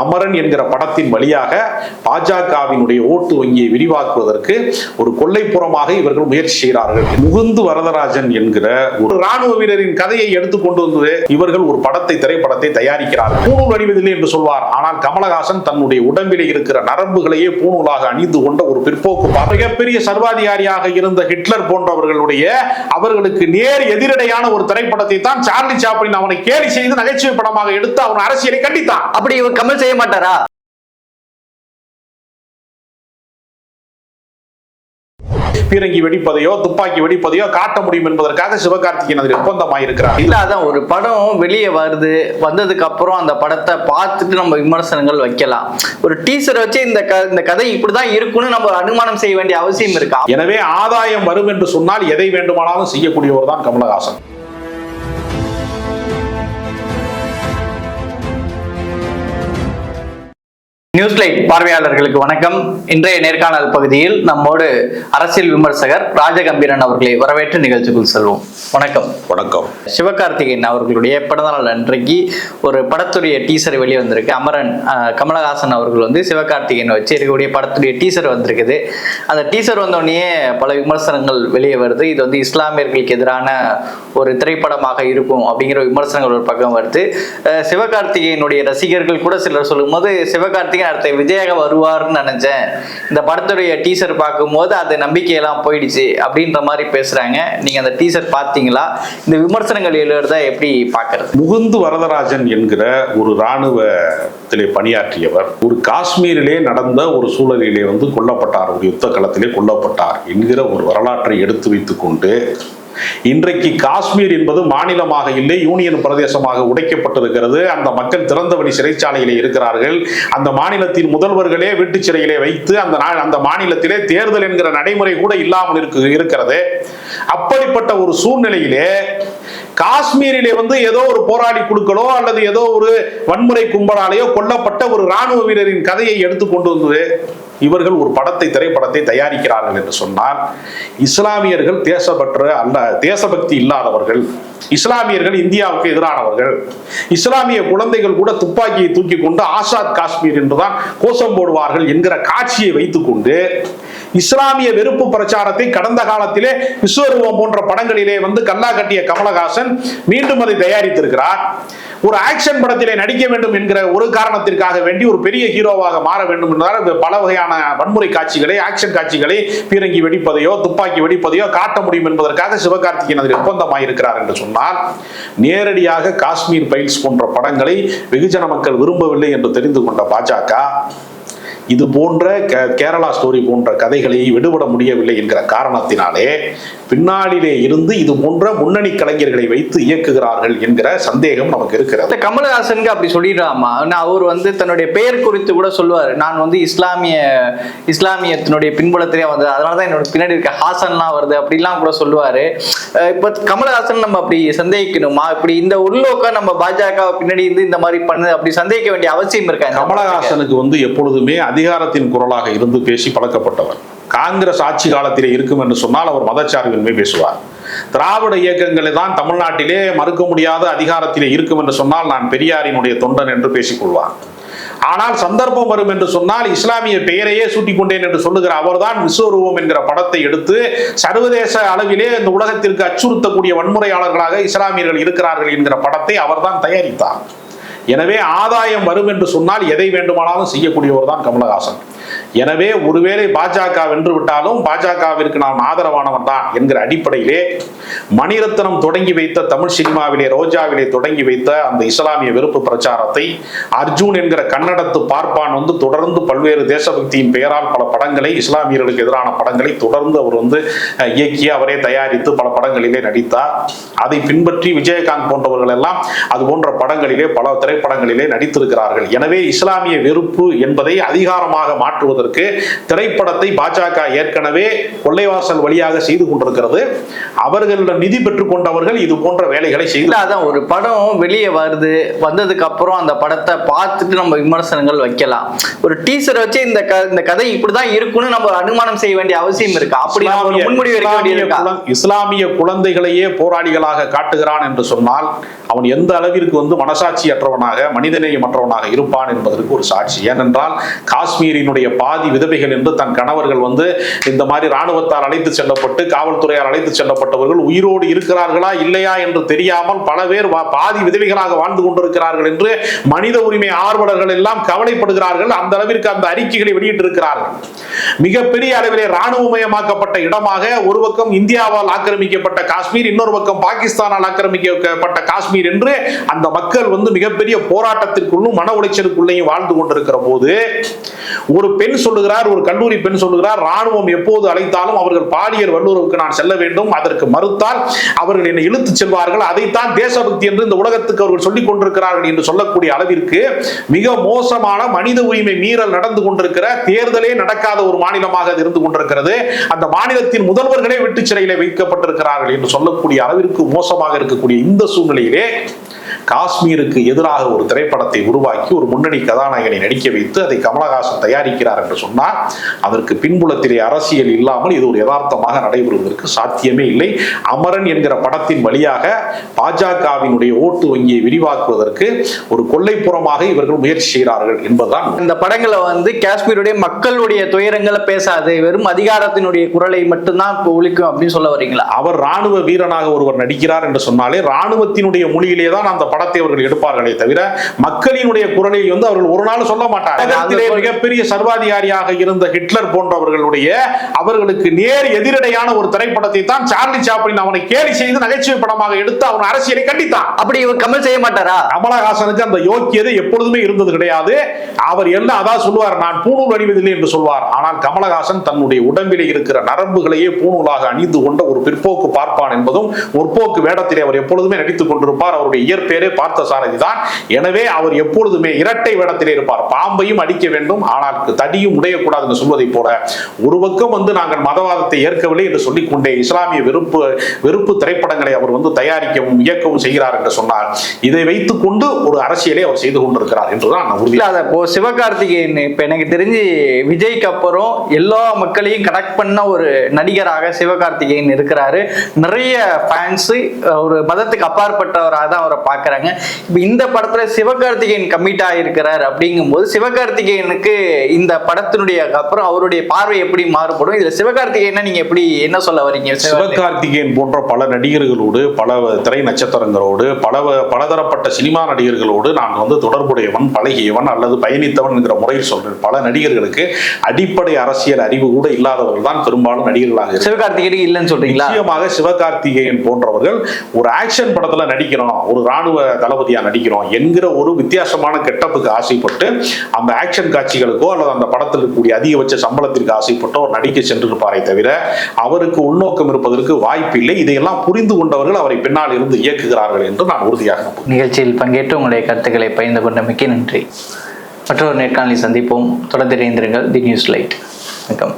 அமரன் என்கிற படத்தின் வழியாக பாஜகவினுடைய ஓட்டு வங்கியை விரிவாக்குவதற்கு ஒரு கொள்ளைப்புறமாக இவர்கள் முயற்சி செய்கிறார்கள். முகுந்து வரதராஜன் என்கிற ஒரு ராணுவ வீரரின் கதையை எடுத்துக் கொண்டு வந்து இவர்கள் ஒரு படத்தை திரைப்படத்தை தயாரிக்கிறார்கள். பூணூல் அணிவதில்லை என்று சொல்வார். ஆனால் கமலஹாசன் தன்னுடைய உடம்பிலே இருக்கிற நரம்புகளையே பூணூலாக அணிந்து கொண்ட ஒரு பிற்போக்கு மிகப்பெரிய சர்வாதிகாரியாக இருந்த ஹிட்லர் போன்றவர்களுடைய அவர்களுக்கு நேர் எதிரடையான ஒரு திரைப்படத்தை தான் சார்லி சாப்ளின் அவனை கேலி செய்து நகைச்சுவை படமாக எடுத்து அவன் அரசியலை கண்டித்தான். அப்படி இவர் செய்ய மாட்டாரா? பீரங்கி வெடிப்பதையோ துப்பாக்கி வெடிப்பதையோ காட்ட முடியும் என்பதற்காக சிவகார்த்திகேயன் அதில் ஒப்பந்தமாயிருக்கிறார். இல்ல அதான் ஒரு படம் வெளியே வருது வந்ததுக்கு அப்புறம் அந்த படத்தை பார்த்துட்டு நம்ம விமர்சனங்கள் வைக்கலாம். ஒரு டீசரை வச்சு இந்த இந்த கதை இப்படிதான் இருக்கும்னு நம்ம அனுமானம் செய்ய வேண்டிய அவசியம் இருக்கா? எனவே ஆதாயம் வரும் என்று சொன்னால் எதை வேண்டுமானாலும் செய்யக்கூடியவர் தான் கமலஹாசன். நியூஸ் லைட் பார்வையாளர்களுக்கு வணக்கம். இன்றைய நேர்காணல் பகுதியில் நம்மோடு அரசியல் விமர்சகர் ராஜகம்பீரன் அவர்களை வரவேற்று நிகழ்ச்சிக்குள் செல்வோம். வணக்கம். வணக்கம். சிவகார்த்திகேயன் அவர்களுடைய பிறந்தநாள் அன்றைக்கு ஒரு படத்துடைய டீசர் வெளியே வந்திருக்கு அமரன் கமலஹாசன் அவர்கள் வந்து சிவகார்த்திகேயன் வச்சு இருக்கக்கூடிய படத்துடைய டீசர் வந்திருக்குது. அந்த டீசர் வந்தோடனே பல விமர்சனங்கள் வெளியே வருது. இது வந்து இஸ்லாமியர்களுக்கு எதிரான ஒரு திரைப்படமாக இருக்கும் அப்படிங்கிற விமர்சனங்கள் ஒரு பக்கம் வருது. சிவகார்த்திகேயனுடைய ரசிகர்கள் கூட சிலர் சொல்லும்போது சிவகார்த்திகேயன் அடுத்த விஜயாக வருவார்னு நினைச்சேன். இந்த படத்துடைய டீசர் பார்க்கும்போது அது நம்பிக்கையெல்லாம் போயிடுச்சு. அப்படின்ற மாதிரி பேசுறாங்க. நீங்க அந்த டீசர் பார்த்தீங்களா? இந்த விமர்சனங்கள் எழுதுறத எப்படி பார்க்கறது? முகுந்து வரதராஜன் என்கிற ஒரு இராணுவத்திலே பணியாற்றியவர் ஒரு காஷ்மீரிலே நடந்த ஒரு சூழலிலே வந்து கொல்லப்பட்டார் ஒரு யுத்த களத்திலே கொல்லப்பட்டார் என்கிற ஒரு வரலாற்றை எடுத்து வைத்துக் கொண்டு இன்றைக்கு காஷ்மீர் என்பது மாநிலமாக இல்லை யூனியன் பிரதேசமாக உடைக்கப்பட்டிருக்கிறது. அந்த மக்கள் திறந்தவெளி சிறைச்சாலையிலே இருக்கிறார்கள். அந்த மாநிலத்தின் முதல்வர்களே வீட்டு சிறையிலே வைத்து அந்த நா- அந்த மாநிலத்திலே தேர்தல் என்கிற நடைமுறை கூட இல்லாமல் இருக்கு இருக்கிறது. அப்படிப்பட்ட ஒரு சூழ்நிலையிலே காஷ்மீரிலே வந்து ஏதோ ஒரு போராடி குழுக்களோ அல்லது ஏதோ ஒரு வன்முறை கும்பலாலேயோ கொல்லப்பட்ட ஒரு ராணுவ வீரரின் கதையை எடுத்து கொண்டு வந்து இவர்கள் ஒரு படத்தை திரைப்படத்தை தயாரிக்கிறார்கள் என்று சொன்னால் இஸ்லாமியர்கள் தேசப்பற்ற அல்ல தேசபக்தி இல்லாதவர்கள் இஸ்லாமியர்கள் இந்தியாவுக்கு எதிரானவர்கள் இஸ்லாமிய குழந்தைகள் கூட துப்பாக்கியை தூக்கி கொண்டு ஆசாத் காஷ்மீர் என்றுதான் கோஷம் போடுவார்கள் என்கிற காட்சியை வைத்துக்கொண்டு இஸ்லாமிய வெறுப்பு பிரச்சாரத்தை கடந்த காலத்திலே விஸ்வரூபம் போன்ற படங்களிலே வந்து கல்லா கட்டிய கமலஹாசன் மீண்டும் அதை தயாரித்திருக்கிறார். ஒரு ஆக்ஷன் படத்திலே நடிக்க வேண்டும் என்கிற ஒரு காரணத்திற்காக வேண்டி ஒரு பெரிய ஹீரோவாக மாற வேண்டும் என்றால் பல வகையான வன்முறை காட்சிகளை ஆக்ஷன் காட்சிகளை பீரங்கி வெடிப்பதையோ துப்பாக்கி வெடிப்பதையோ காட்ட முடியும் என்பதற்காக சிவகார்த்திகேயன் அதில் ஒப்பந்தமாயிருக்கிறார் என்று சொன்னால் நேரடியாக காஷ்மீர் பைல்ஸ் போன்ற படங்களை வெகுஜன மக்கள் விரும்பவில்லை என்று தெரிந்து கொண்ட பாஜக இது போன்ற கேரளா ஸ்டோரி போன்ற கதைகளை விடுபட முடியவில்லை என்கிற காரணத்தினாலே பின்னாளிலே இருந்து இது போன்ற முன்னணி கலைஞர்களை வைத்து இயக்குகிறார்கள் என்கிற சந்தேகம் நமக்கு இருக்கிறது. கமலஹாசனுக்கு அப்படி சொல்லிடுறாமா? அவர் வந்து தன்னுடைய பெயர் குறித்து கூட சொல்லுவார். நான் வந்து இஸ்லாமிய இஸ்லாமியத்தினுடைய பின்புலத்திலே வந்து அதனால தான் என்னோட பின்னாடி இருக்க ஹாசன்லாம் வருது அப்படிலாம் கூட சொல்லுவாரு. இப்ப கமலஹாசன் நம்ம அப்படி சந்தேகிக்கணுமா? இப்படி இந்த உள்நோக்கம் நம்ம பாஜக பின்னாடி இருந்து இந்த மாதிரி பண்ணு அப்படி சந்தேகிக்க வேண்டிய அவசியம் இருக்கா? இந்த படத்துக்கு? கமலஹாசனுக்கு வந்து எப்பொழுதுமே அதிகாரத்தின் குரலாக இருந்து பேசி பழக்கப்பட்டவர். காங்கிரஸ் ஆட்சி காலத்திலே இருக்கும் என்று சொன்னால் அவர் மதச்சார்பின்மை பேசுவார். திராவிட இயக்கங்களை தான் தமிழ்நாட்டிலே மறுக்க முடியாத அதிகாரத்திலே இருக்கும் என்று சொன்னால் நான் பெரியாரினுடைய தொண்டன் என்று பேசிக்கொள்வார் ஆனால் சந்தர்ப்பம் வரும் என்று சொன்னால் இஸ்லாமிய பெயரையே சூட்டிக் கொண்டேன் என்று சொல்லுகிற அவர்தான் விஸ்வரூபம் என்கிற படத்தை எடுத்து சர்வதேச அளவிலே இந்த உலகத்திற்கு அச்சுறுத்தக்கூடிய வன்முறையாளர்களாக இஸ்லாமியர்கள் இருக்கிறார்கள் என்கிற படத்தை அவர்தான் தயாரித்தார். எனவே ஆதாயம் வரும் என்று சொன்னால் எதை வேண்டுமானாலும் செய்யக்கூடியவர் தான் கமலஹாசன். எனவே ஒருவேளை பாஜக வென்று விட்டாலும் பாஜகவிற்கு நான் ஆதரவானவன் தான் என்கிற அடிப்படையிலே மணிரத்னம் தொடங்கி வைத்த தமிழ் சினிமாவிலே ரோஜாவிலே தொடங்கி வைத்த அந்த இஸ்லாமிய வெறுப்பு பிரச்சாரத்தை அர்ஜுன் என்கிற கன்னடத்து பார்ப்பான் வந்து தொடர்ந்து பல்வேறு தேசபக்தியின் பெயரால் பல படங்களை இஸ்லாமியர்களுக்கு எதிரான படங்களை தொடர்ந்து அவர் வந்து இயக்கி அவரே தயாரித்து பல படங்களிலே நடித்தார். அதை பின்பற்றி விஜயகாந்த் போன்றவர்கள் எல்லாம் அது போன்ற படங்களிலே பல திரைப்படங்களிலே நடித்திருக்கிறார்கள். எனவே இஸ்லாமிய வெறுப்பு என்பதை அதிகாரமாக மாற்ற மாற்றுவதற்கு திரைப்படத்தை பாஜக ஏற்கனவே கொள்ளைவாசல் வழியாக செய்து கொண்டிருக்கிறது. அவர்களிடம் நிதி பெற்றுக் கொண்டவர்கள் இது போன்ற வேலைகளை செய்து அதான் ஒரு படம் வெளியே வருது வந்ததுக்கு அப்புறம் அந்த படத்தை பார்த்துட்டு நம்ம விமர்சனங்கள் வைக்கலாம். ஒரு டீசரை வச்சு இந்த இந்த கதை இப்படிதான் இருக்கும்னு நம்ம அனுமானம் செய்ய வேண்டிய அவசியம் இருக்கா? அப்படி முன்முடிவு இஸ்லாமிய குழந்தைகளையே போராளிகளாக காட்டுகிறான் என்று சொன்னால் அவன் எந்த அளவிற்கு வந்து மனசாட்சியற்றவனாக மனிதநேயமற்றவனாக இருப்பான் என்பதற்கு ஒரு சாட்சி. ஏனென்றால் காஷ்மீரினுடைய பாதி விதவைகள் என்று தன் கணவர்கள் வந்து இந்த மாதிரி ராணுவத்தால் அழைத்து செல்லப்பட்டு காவல்துறையால் அழைத்து செல்லப்பட்டவர்கள் உயிரோடு இருக்கிறார்களா இல்லையா என்று தெரியாமல் பல பேர் பாதி விதவைகளாக வாழ்ந்து கொண்டிருக்கிறார்கள் என்று மனித உரிமை ஆர்வலர்கள் எல்லாம் கவலைப்படுகிறார்கள். அந்த அளவிற்கு அந்த அறிக்கைகளை வெளியிட்டிருக்கிறார்கள். மிகப்பெரிய அளவிலே ராணுவமயமாக்கப்பட்ட இடமாக ஒரு பக்கம் இந்தியாவால் ஆக்கிரமிக்கப்பட்ட காஷ்மீர் இன்னொரு பக்கம் பாகிஸ்தானால் ஆக்கிரமிக்கப்பட்ட காஷ்மீர் என்று அந்த மக்கள் வந்து மிகப்பெரிய போராட்டத்திற்குள்ளும் மன உளைச்சலுக்குள்ளேயும் வாழ்ந்து கொண்டிருக்கிற போது ஒரு பெண் சொல்லுகிறார் ஒரு கல்லூரி பெண் சொல்லுகிறார் ராணுவம் எப்போது அழைத்தாலும் அவர்கள் பாலியல் வல்லுறவுக்கு நான் செல்ல வேண்டும் அதற்கு மறுத்தால் அவர்கள் என்னை இழுத்துச் செல்வார்கள் அதைத்தான் தேசபக்தி என்று இந்த உலகத்துக்கு அவர்கள் சொல்லிக் கொண்டிருக்கிறார்கள் என்று சொல்லக்கூடிய அளவிற்கு மிக மோசமான மனித உரிமை மீறல் நடந்து கொண்டிருக்கிற தேர்தலே நடக்காத ஒரு மாநிலமாக அது இருந்து கொண்டிருக்கிறது. அந்த மாநிலத்தின் முதல்வர்களே வெட்டு சிறையில் வைக்கப்பட்டிருக்கிறார்கள் என்று சொல்லக்கூடிய அளவிற்கு மோசமாக இருக்கக்கூடிய இந்த சூழ்நிலையிலே காஷ்மீருக்கு எதிராக ஒரு திரைப்படத்தை உருவாக்கி ஒரு முன்னணி கதாநாயகனை நடிக்க வைத்து அதை கமலஹாசன் தயாரிக்கிறார் என்று சொன்னால் அதற்கு பின்புலத்திலே அரசியல் இல்லாமல் இது ஒரு யதார்த்தமாக நடைபெறுவதற்கு சாத்தியமே இல்லை. அமரன் என்கிற படத்தின் வழியாக பாஜகவினுடைய ஓட்டு வங்கியை விரிவாக்குவதற்கு ஒரு கொள்ளைப்புறமாக இவர்கள் முயற்சி செய்கிறார்கள் என்பதுதான். இந்த படங்களை வந்து காஷ்மீருடைய மக்களுடைய துயரங்களை பேசாது வெறும் அதிகாரத்தினுடைய குரலை மட்டும்தான் ஒழிக்கும் அப்படின்னு சொல்ல வரீங்களா? அவர் ராணுவ வீரனாக ஒருவர் நடிக்கிறார் என்று சொன்னாலே ராணுவத்தினுடைய மொழியிலே தான் அந்த படத்தை அவர்கள் எடுப்பார்களே தவிர மக்களினுடைய குரலை வந்து அவர்கள் ஒரு நாள் சொல்ல மாட்டார்கள். மிகப்பெரிய சர்வாதிகாரியாக இருந்த ஹிட்லர் போன்றவர்களுடைய அவர்களுக்கு நேர் எதிரடையான ஒரு திரைப்படத்தை தான் சார்லி சாப்ளின் அவனை கேலி செய்து நகைச்சுவை படமாக எடுத்து அவன் அரசியலை கண்டித்தான். அப்படி இவர் கமல் செய்ய மாட்டாரா? கமலஹாசனுக்கு அந்த யோக்கியதை எப்பொழுதுமே இருந்தது கிடையாது. அவர் எல்லாம் அதான் சொல்லுவார் நான் பூணூல் அணிவதில்லை என்று சொல்வார். ஆனால் கமலஹாசன் தன்னுடைய உடம்பிலே இருக்கிற நரம்புகளையே பூணூலாக அணிந்து கொண்ட ஒரு பிற்போக்கு பார்ப்பான் என்பதும் முற்போக்கு வேடத்திலே அவர் எப்பொழுதுமே நடித்துக் கொண்டிருப்பார். அவருடைய இயற்பெயரே பார்த்த சாரதி தான். எனவே அவர் எப்பொழுதுமே இரட்டை வேடத்தில் இருப்பார். பாம்பையும் அடிக்க வேண்டும் ஆனால் தடியும் உடையக்கூடாது சொல்வதை போல ஒரு பக்கம் வந்து நாங்கள் மதவாதத்தை ஏற்கவில்லை என்று சொல்லிக் கொண்டே இஸ்லாமிய வெறுப்பு வெறுப்பு திரைப்படங்களை அவர் வந்து தயாரிக்கவும் இயக்கவும் செய்கிறார் என்று சொன்னார். இதை வைத்துக் கொண்டு ஒரு அரசியலை அவர் செய்து கொண்டிருக்கிறார் என்றுதான் நான் இல்ல இப்போ சிவகார்த்திகேயன் இப்ப எனக்கு தெரிஞ்சு விஜய்க்கு அப்புறம் எல்லா மக்களையும் கனெக்ட் பண்ண ஒரு நடிகராக சிவகார்த்திகேயன் இருக்கிறாரு. நிறைய ஃபேன்ஸ் ஒரு மதத்துக்கு அப்பாற்பட்டவராக தான் அவரை பார்க்கறாங்க இப்ப இந்த படத்துல சிவகார்த்திகேயன் கமிட் ஆகிருக்கிறார் அப்படிங்கும்போது சிவகார்த்திகேயனுக்கு இந்த படத்தினுடைய அப்புறம் அவருடைய பார்வை எப்படி மாறுபடும்? இதுல சிவகார்த்திகேயனை நீங்க எப்படி என்ன சொல்ல வரீங்க? சிவகார்த்திகேயன். போன்ற பல நடிகர்களோடு பல திரை நட்சத்திரங்களோடு பல பலதரப்பட்ட சினிமா நடிகர்களோடு நான் வந்து தொடர்புடையவன் பழகியவன் அல்லது பயணித்தவன் என்கிற முறையில் சொல்றேன். பல நடிகர்களுக்கு அடிப்படை அரசியல் அறிவு கூட இல்லாதவர்கள் தான் பெரும்பாலும் நடிகர்களாக. சிவகார்த்திகேயன் இல்லைன்னு சொல்றீங்களா? நிச்சயமாக சிவகார்த்திகேயன் போன்றவர்கள் ஒரு ஆக்ஷன் படத்துல நடிக்கிறோம் ஒரு ராணுவ தளபதியாக நடிக்கிறோம் என்கிற ஒரு வித்தியாசமான கெட்டப்புக்கு ஆசைப்பட்டு அந்த ஆக்ஷன் காட்சிகளுக்கோ அல்லது அந்த படத்தில் இருக்கக்கூடிய அதிகபட்ச சம்பளத்திற்கு ஆசைப்பட்டோ நடிக்க சென்றிருப்பாரே தவிர அவருக்கு உள்நோக்கம் இருப்பதற்கு வாய்ப்பு இல்லை இதையெல்லாம் புரிந்து கொண்டவர்கள் அவரை பின்னால் இருந்து இயக்குகிறார்கள் என்று நான் உறுதியாக நிகழ்ச்சியில் பங்கேற்று உங்களுடைய கருத்துக்களை பகிர்ந்து கொண்ட மிக்க நன்றி. மற்றொரு நேர்காணலில் சந்திப்போம். தொடர்ந்து இணைந்திருங்கள். The news light. வணக்கம்.